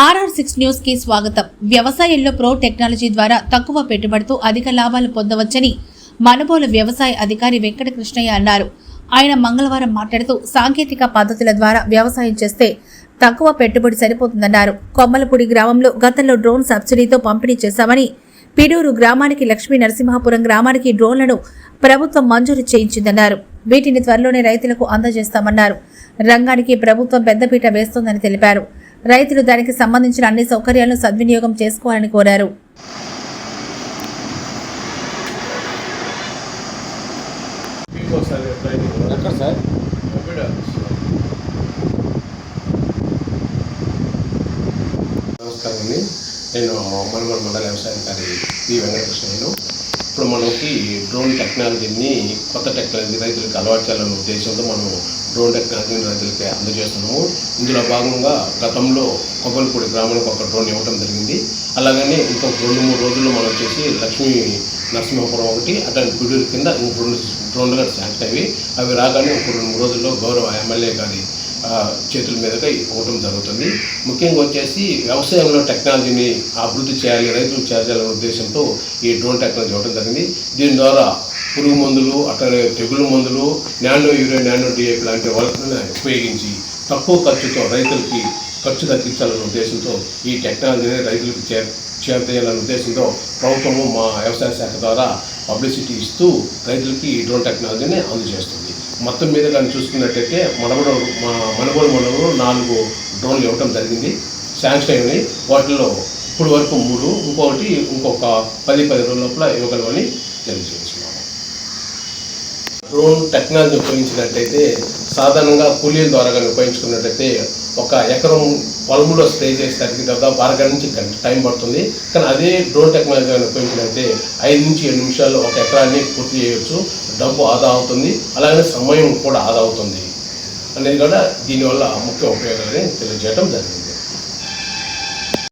RR six న్యూస్కి స్వాగతం. వ్యవసాయంలో ప్రో టెక్నాలజీ ద్వారా తక్కువ పెట్టుబడితో అధిక లాభాలు పొందవచ్చని మనబోలు వ్యవసాయ అధికారి వెంకట కృష్ణయ్య అన్నారు. ఆయన మంగళవారం మాట్లాడుతూ సాంకేతిక పద్ధతుల ద్వారా వ్యవసాయం చేస్తే తక్కువ పెట్టుబడి సరిపోతుందన్నారు. కొమ్మలపూడి గ్రామంలో గతంలో డ్రోన్ సబ్సిడీతో పంపిణీ చేశామని పిడూరు గ్రామానికి లక్ష్మీ నరసింహాపురం గ్రామానికి డ్రోన్లను ప్రభుత్వం మంజూరు చేయించిందన్నారు. వీటిని త్వరలోనే రైతులకు అందజేస్తామన్నారు. రంగానికి ప్రభుత్వం పెద్దపీట వేస్తోందని తెలిపారు. రైతులు దానికి సంబంధించిన అన్ని సౌకర్యాలను సద్వినియోగం చేసుకోవాలని కోరారు. నమస్కారం అండి. నేను మనమల మండల వ్యవసాయాధికారి పి వెంకటకృష్ణయ్యను ఇప్పుడు మనకి డ్రోన్ టెక్నాలజీని కొత్త టెక్నాలజీ రైతులకు అలవాటు చేయాలనే ఉద్దేశంతో మనం డ్రోన్ టెక్నాలజీని రైతులకి అందజేస్తున్నాము. ఇందులో భాగంగా గతంలో కొబ్బరిపూడి గ్రామానికి ఒక డ్రోన్ ఇవ్వడం జరిగింది. అలాగనే ఇంకొక రెండు మూడు రోజుల్లో మనం వచ్చేసి లక్ష్మీ నరసింహపురం ఒకటి అట్లాంటి పిడూరు కింద ఇంకొక రెండు డ్రోన్లు కూడా అవి అవి రాగానే ఒక రెండు మూడు రోజుల్లో గౌరవ ఎమ్మెల్యే గారి చేతుల మీదుగా ఇవ్వడం జరుగుతుంది. ముఖ్యంగా వచ్చేసి వ్యవసాయంలో టెక్నాలజీని అభివృద్ధి చేయాలి రైతులకు చేర్చాలనే ఉద్దేశంతో ఈ డ్రోన్ టెక్నాలజీ ఇవ్వడం జరిగింది. దీని ద్వారా పురుగు మందులు అట్లనే తెగులు మందులు నానో యూరియా నానో డిఏపి లాంటి వాళ్ళని ఉపయోగించి తక్కువ ఖర్చుతో రైతులకి ఖర్చు తగ్గించాలనే ఉద్దేశంతో ఈ టెక్నాలజీని రైతులకు చేర్ చేరతేయాలనే ఉద్దేశంతో ప్రభుత్వము మా వ్యవసాయ శాఖ ద్వారా పబ్లిసిటీ ఇస్తూ రైతులకి ఈ డ్రోన్ టెక్నాలజీని అందజేస్తుంది. మొత్తం మీద కానీ చూసుకున్నట్టయితే మనవడు మా మనగోడు మనవడు నాలుగు డ్రోన్లు ఇవ్వడం జరిగింది. శాంక్షన్ అయినాయి. వాటిలో ఇప్పుడు వరకు మూడు ఇంకొకటి ఇంకొక పది పది రోజుల లోపల ఇవ్వగలమని తెలియజేస్తున్నాము. డ్రోన్ టెక్నాలజీ ఉపయోగించినట్టయితే సాధారణంగా కూలీల ద్వారా కానీ ఉపయోగించుకున్నట్టయితే ఒక ఎకరం పొలంలో స్ప్రే చేసేసరికి దాదాపు అరగంట నుంచి గంట టైం పడుతుంది. కానీ అదే డ్రోన్ టెక్నాలజీ కానీ ఉపయోగించినట్టయితే ఐదు నుంచి ఏడు నిమిషాల్లో ఒక ఎకరాన్ని పూర్తి చేయవచ్చు డబ్బు ఆదా అవుతుంది. అలాగే సమయం కూడా ఆదా అవుతుంది. అనేది కూడా దీనివల్ల ముఖ్య ఉపయోగాలని తెలియజేయడం జరిగింది.